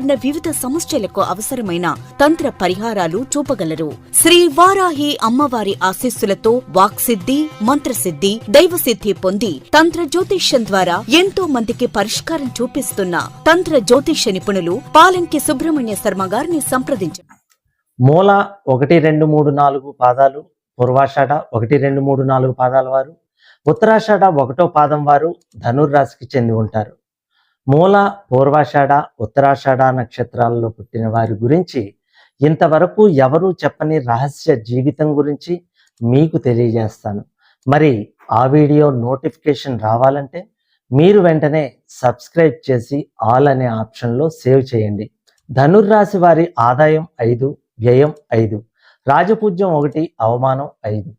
వివిధ సమస్యలకు అవసరమైన తంత్ర పరిహారాలు చూపగలరు. శ్రీ వారాహి అమ్మవారి ఆశీస్సులతో వాక్సిద్ధి మంత్రసిద్ధి దైవసిద్ధి పొంది తంత్ర జ్యోతిష్యం ద్వారా ఎంతో మందికి పరిష్కారం చూపిస్తున్న తంత్ర జ్యోతిష్య నిపుణులు పాలంకి సుబ్రహ్మణ్య శర్మ గారిని సంప్రదించారు మూల ఒకటి రెండు మూడు నాలుగు పాదాలు పూర్వాషాఢ ఒకటి రెండు మూడు నాలుగు పాదాల వారు ఉత్తరాషాఢ ఒకటో పాదం వారు ధనుర్రాశికి చెంది ఉంటారు. మూల పూర్వాషాఢ ఉత్తరాషాఢ నక్షత్రాలలో పుట్టిన వారి గురించి ఇంతవరకు ఎవరూ చెప్పని రహస్య జీవితం గురించి మీకు తెలియజేస్తాను. మరి ఆ వీడియో నోటిఫికేషన్ రావాలంటే మీరు వెంటనే సబ్స్క్రైబ్ చేసి ఆల్ అనే ఆప్షన్లో సేవ్ చేయండి. ధనుర్రాశి వారి ఆదాయం ఐదు వ్యయం ఐదు రాజపూజ్యం ఒకటి అవమానం ఐదు.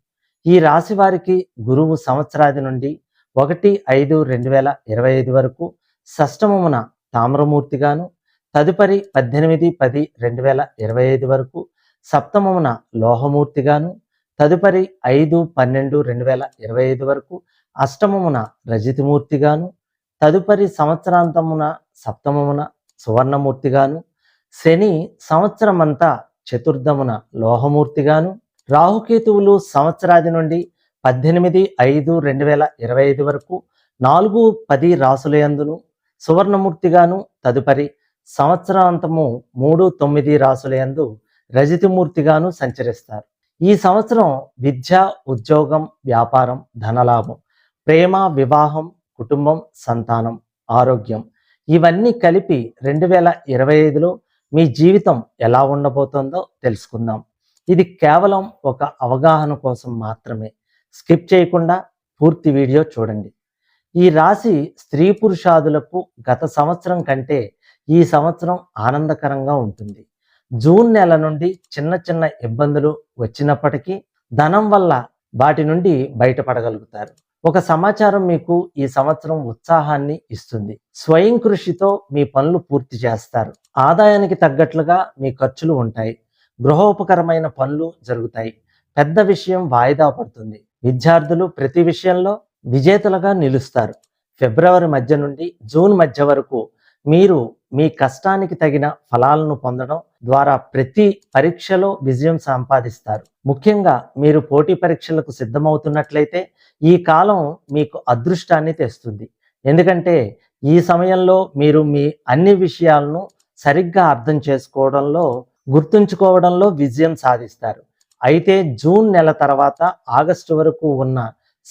ఈ రాశి వారికి గురువు సంవత్సరాది నుండి ఒకటి ఐదు రెండు వేల ఇరవై ఐదు వరకు షష్టమమున తామ్రమూర్తిగాను తదుపరి పద్దెనిమిది పది రెండు వేల ఇరవై ఐదు వరకు సప్తమమున లోహమూర్తిగాను తదుపరి ఐదు పన్నెండు రెండు వేల ఇరవై ఐదు వరకు అష్టమమున రజితమూర్తిగాను తదుపరి సంవత్సరాంతమున సప్తమమున సువర్ణమూర్తిగాను శని సంవత్సరమంతా చతుర్థమున లోహమూర్తిగాను రాహుకేతువులు సంవత్సరాది నుండి పద్దెనిమిది ఐదు రెండు వేల ఇరవై ఐదు వరకు నాలుగు పది రాసులయందును సువర్ణమూర్తిగాను తదుపరి సంవత్సరాంతము మూడు తొమ్మిది రాసులయందు రజితమూర్తిగాను సంచరిస్తారు. ఈ సంవత్సరం విద్య ఉద్యోగం వ్యాపారం ధనలాభం ప్రేమ వివాహం కుటుంబం సంతానం ఆరోగ్యం ఇవన్నీ కలిపి రెండు వేల ఇరవై ఐదులో మీ జీవితం ఎలా ఉండబోతుందో తెలుసుకుందాం. ఇది కేవలం ఒక అవగాహన కోసం మాత్రమే. స్కిప్ చేయకుండా పూర్తి వీడియో చూడండి. ఈ రాశి స్త్రీ పురుషాదులకు గత సంవత్సరం కంటే ఈ సంవత్సరం ఆనందకరంగా ఉంటుంది. జూన్ నెల నుండి చిన్న చిన్న ఇబ్బందులు వచ్చినప్పటికీ ధనం వల్ల వాటి నుండి బయటపడగలుగుతారు. ఒక సమాచారం మీకు ఈ సంవత్సరం ఉత్సాహాన్ని ఇస్తుంది. స్వయం కృషితో మీ పనులు పూర్తి చేస్తారు. ఆదాయానికి తగ్గట్లుగా మీ ఖర్చులు ఉంటాయి. గృహోపకరమైన పనులు జరుగుతాయి. పెద్ద విషయం వాయిదా పడుతుంది. విద్యార్థులు ప్రతి విషయంలో విజేతలుగా నిలుస్తారు. ఫిబ్రవరి మధ్య నుండి జూన్ మధ్య వరకు మీరు మీ కష్టానికి తగిన ఫలాలను పొందడం ద్వారా ప్రతి పరీక్షలో విజయం సంపాదిస్తారు. ముఖ్యంగా మీరు పోటీ పరీక్షలకు సిద్ధమవుతున్నట్లయితే ఈ కాలం మీకు అదృష్టాన్ని తెస్తుంది. ఎందుకంటే ఈ సమయంలో మీరు మీ అన్ని విషయాలను సరిగ్గా అర్థం చేసుకోవడంలో గుర్తుంచుకోవడంలో విజయం సాధిస్తారు. అయితే జూన్ నెల తర్వాత ఆగస్టు వరకు ఉన్న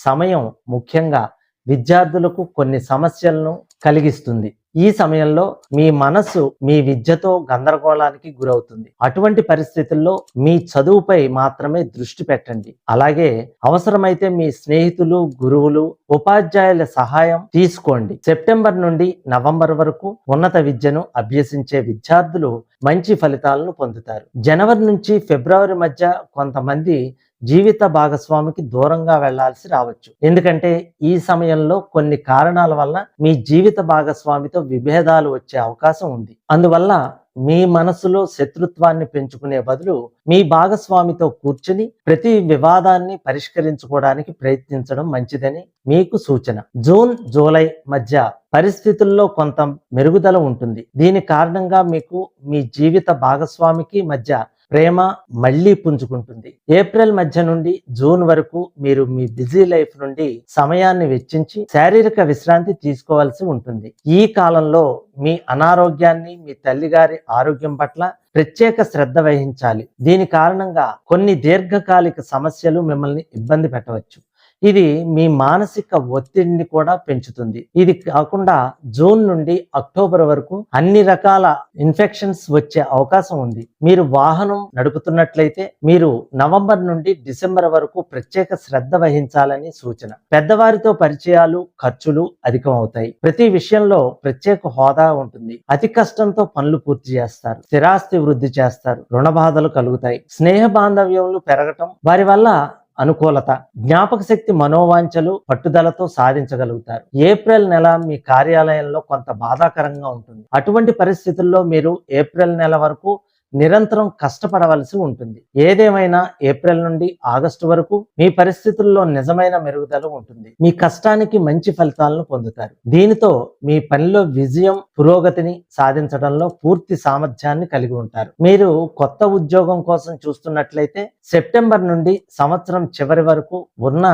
సమయం ముఖ్యంగా విద్యార్థులకు కొన్ని సమస్యలను కలిగిస్తుంది. ఈ సమయంలో మీ మనసు మీ విద్యతో గందరగోళానికి గురవుతుంది. అటువంటి పరిస్థితుల్లో మీ చదువుపై మాత్రమే దృష్టి పెట్టండి. అలాగే అవసరమైతే మీ స్నేహితులు గురువులు ఉపాధ్యాయుల సహాయం తీసుకోండి. సెప్టెంబర్ నుండి నవంబర్ వరకు ఉన్నత విద్యను అభ్యసించే విద్యార్థులు మంచి ఫలితాలను పొందుతారు. జనవరి నుంచి ఫిబ్రవరి మధ్య కొంతమంది జీవిత భాగస్వామికి దూరంగా వెళ్ళాల్సి రావచ్చు. ఎందుకంటే ఈ సమయంలో కొన్ని కారణాల వల్ల మీ జీవిత భాగస్వామితో విభేదాలు వచ్చే అవకాశం ఉంది. అందువల్ల మీ మనసులో శత్రుత్వాన్ని పెంచుకునే బదులు మీ భాగస్వామితో కూర్చుని ప్రతి వివాదాన్ని పరిష్కరించుకోవడానికి ప్రయత్నించడం మంచిదని మీకు సూచన. జూన్ జూలై మధ్య పరిస్థితుల్లో కొంత మెరుగుదల ఉంటుంది. దీని కారణంగా మీకు మీ జీవిత భాగస్వామికి మధ్య ప్రేమ మళ్ళీ పుంజుకుంటుంది. ఏప్రిల్ మధ్య నుండి జూన్ వరకు మీరు మీ బిజీ లైఫ్ నుండి సమయాన్ని వెచ్చించి శారీరక విశ్రాంతి తీసుకోవాల్సి ఉంటుంది. ఈ కాలంలో మీ అనారోగ్యాన్ని మీ తల్లిగారి ఆరోగ్యం పట్ల ప్రత్యేక శ్రద్ధ వహించాలి. దీని కారణంగా కొన్ని దీర్ఘకాలిక సమస్యలు మిమ్మల్ని ఇబ్బంది పెట్టవచ్చు. ఇది మీ మానసిక ఒత్తిడిని కూడా పెంచుతుంది. ఇది కాకుండా జూన్ నుండి అక్టోబర్ వరకు అన్ని రకాల ఇన్ఫెక్షన్స్ వచ్చే అవకాశం ఉంది. మీరు వాహనం నడుపుతున్నట్లయితే మీరు నవంబర్ నుండి డిసెంబర్ వరకు ప్రత్యేక శ్రద్ధ వహించాలని సూచన. పెద్దవారితో పరిచయాలు ఖర్చులు అధికమవుతాయి. ప్రతి విషయంలో ప్రత్యేక హోదా ఉంటుంది. అతి కష్టంతో పనులు పూర్తి చేస్తారు. స్థిరాస్తి వృద్ధి చేస్తారు. రుణ బాధలు కలుగుతాయి. స్నేహ బాంధవ్యములు పెరగటం వారి వల్ల అనుకూలత జ్ఞాపక శక్తి మనోవాంఛలు పట్టుదలతో సాధించగలుగుతారు. ఏప్రిల్ నెల మీ కార్యాలయంలో కొంత బాధాకరంగా ఉంటుంది. అటువంటి పరిస్థితుల్లో మీరు ఏప్రిల్ నెల వరకు నిరంతరం కష్టపడవలసి ఉంటుంది. ఏదేమైనా ఏప్రిల్ నుండి ఆగస్టు వరకు మీ పరిస్థితుల్లో నిజమైన మెరుగుదల ఉంటుంది. మీ కష్టానికి మంచి ఫలితాలను పొందుతారు. దీనితో మీ పనిలో విజయం పురోగతిని సాధించడంలో పూర్తి సామర్థ్యాన్ని కలిగి ఉంటారు. మీరు కొత్త ఉద్యోగం కోసం చూస్తున్నట్లయితే సెప్టెంబర్ నుండి సంవత్సరం చివరి వరకు ఉన్న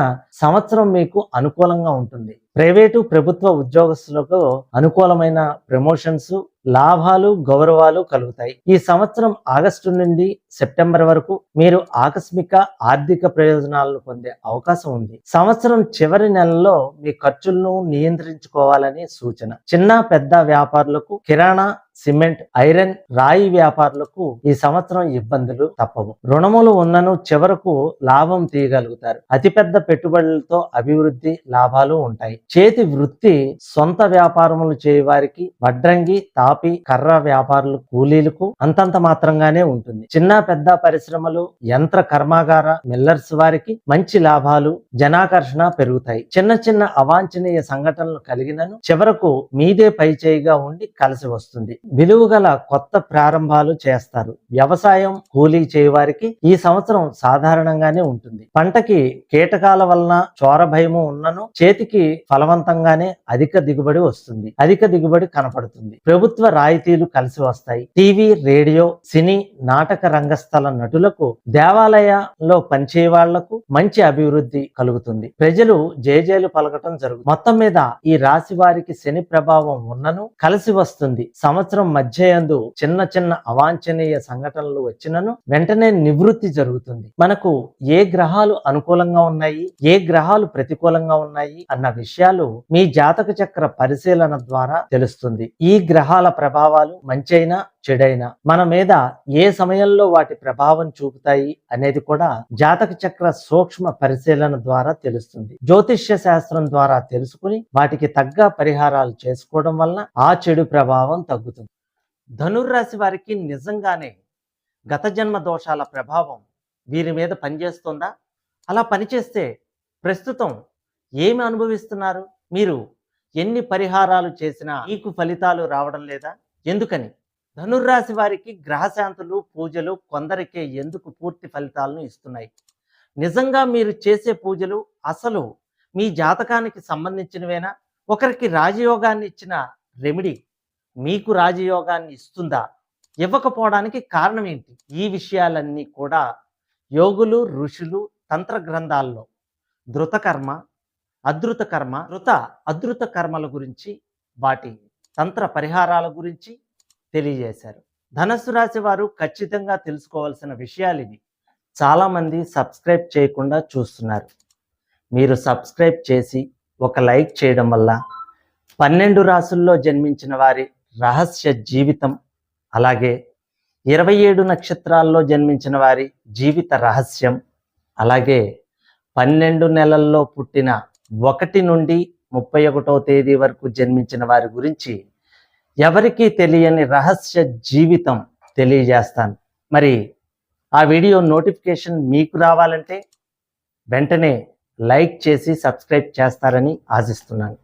సంవత్సరం మీకు అనుకూలంగా ఉంటుంది. ప్రైవేటు ప్రభుత్వ ఉద్యోగస్తులకు అనుకూలమైన ప్రమోషన్స్ లాభాలు గౌరవాలు కలుగుతాయి. ఈ సంవత్సరం ఆగస్టు నుండి సెప్టెంబర్ వరకు మీరు ఆకస్మిక ఆర్థిక ప్రయోజనాలను పొందే అవకాశం ఉంది. సంవత్సరం చివరి నెలలో మీ ఖర్చులను నియంత్రించుకోవాలని సూచన. చిన్న పెద్ద వ్యాపారులకు కిరాణా సిమెంట్ ఐరన్ రాయి వ్యాపారులకు ఈ సంవత్సరం ఇబ్బందులు తప్పవు. రుణములు ఉన్నను చివరకు లాభం తీయగలుగుతారు. అతిపెద్ద పెట్టుబడులతో అభివృద్ధి లాభాలు ఉంటాయి. చేతి వృత్తి సొంత వ్యాపారములు చేయవారికి వడ్రంగి తాపి కర్ర వ్యాపారులు కూలీలకు అంతంత మాత్రంగానే ఉంటుంది. చిన్న పెద్ద పరిశ్రమలు యంత్ర కర్మాగార మిల్లర్స్ వారికి మంచి లాభాలు జనాకర్షణ పెరుగుతాయి. చిన్న చిన్న అవాంఛనీయ సంఘటనలు కలిగినను చివరకు మీదే పై చేయిగా ఉండి కలిసి వస్తుంది. విలువగల కొత్త ప్రారంభాలు చేస్తారు. వ్యవసాయం కూలీ చేయవారికి ఈ సంవత్సరం సాధారణంగానే ఉంటుంది. పంటకి కీటకాల వలన చోర భయము ఉన్నను చేతికి ఫలవంతంగానే అధిక దిగుబడి వస్తుంది. అధిక దిగుబడి కనపడుతుంది. ప్రభుత్వ రాయితీలు కలిసి వస్తాయి. టీవీ రేడియో సినీ నాటక రంగస్థల నటులకు దేవాలయాల్లో పనిచేయ వాళ్ళకు మంచి అభివృద్ధి కలుగుతుంది. ప్రజలు జేజేలు పలకటం జరుగుతుంది. మొత్తం మీద ఈ రాశి వారికి శని ప్రభావం ఉన్నను కలిసి వస్తుంది. సంవత్సరం మధ్యయందు చిన్న చిన్న అవాంఛనీయ సంఘటనలు వచ్చినను వెంటనే నివృత్తి జరుగుతుంది. మనకు ఏ గ్రహాలు అనుకూలంగా ఉన్నాయి? ఏ గ్రహాలు ప్రతికూలంగా ఉన్నాయి? అన్న విషయాలు మీ జాతక చక్ర పరిశీలన ద్వారా తెలుస్తుంది. ఈ గ్రహాల ప్రభావాలు మంచైనా చెడైనా మన మీద ఏ సమయంలో వాటి ప్రభావం చూపుతాయి అనేది కూడా జాతక చక్ర సూక్ష్మ పరిశీలన ద్వారా తెలుస్తుంది. జ్యోతిష్య శాస్త్రం ద్వారా తెలుసుకుని వాటికి తగ్గ పరిహారాలు చేసుకోవడం వలన ఆ చెడు ప్రభావం తగ్గుతుంది. ధనుర్రాశి వారికి నిజంగానే గత జన్మ దోషాల ప్రభావం వీరి మీద పనిచేస్తుందా? అలా పనిచేస్తే ప్రస్తుతం ఏమి అనుభవిస్తున్నారు? మీరు ఎన్ని పరిహారాలు చేసినా మీకు ఫలితాలు రావడం లేదా? ఎందుకని? ధనుర్రాశి వారికి గ్రహశాంతులు పూజలు కొందరికే ఎందుకు పూర్తి ఫలితాలను ఇస్తున్నాయి? నిజంగా మీరు చేసే పూజలు అసలు మీ జాతకానికి సంబంధించినవేనా? ఒకరికి రాజయోగాన్ని ఇచ్చిన రెమెడీ మీకు రాజయోగాన్ని ఇస్తుందా? ఇవ్వకపోవడానికి కారణం ఏంటి? ఈ విషయాలన్నీ కూడా యోగులు ఋషులు తంత్ర గ్రంథాల్లో ధృతకర్మ అధృత కర్మ ధృత అధృత కర్మల గురించి వాటి తంత్ర పరిహారాల గురించి తెలియజేశారు. ధనస్సు రాశి వారు ఖచ్చితంగా తెలుసుకోవాల్సిన విషయాలు ఇవి. చాలామంది సబ్స్క్రైబ్ చేయకుండా చూస్తున్నారు. మీరు సబ్స్క్రైబ్ చేసి ఒక లైక్ చేయడం వల్ల పన్నెండు రాసుల్లో జన్మించిన వారి రహస్య జీవితం అలాగే ఇరవై ఏడు నక్షత్రాల్లో జన్మించిన వారి జీవిత రహస్యం అలాగే పన్నెండు నెలల్లో పుట్టిన ఒకటి నుండి ముప్పై ఒకటో తేదీ వరకు జన్మించిన వారి గురించి ఎవరికీ తెలియని రహస్య జీవితం తెలియజేస్తాను. మరి ఆ వీడియో నోటిఫికేషన్ మీకు రావాలంటే వెంటనే లైక్ చేసి సబ్స్క్రైబ్ చేస్తారని ఆశిస్తున్నాను.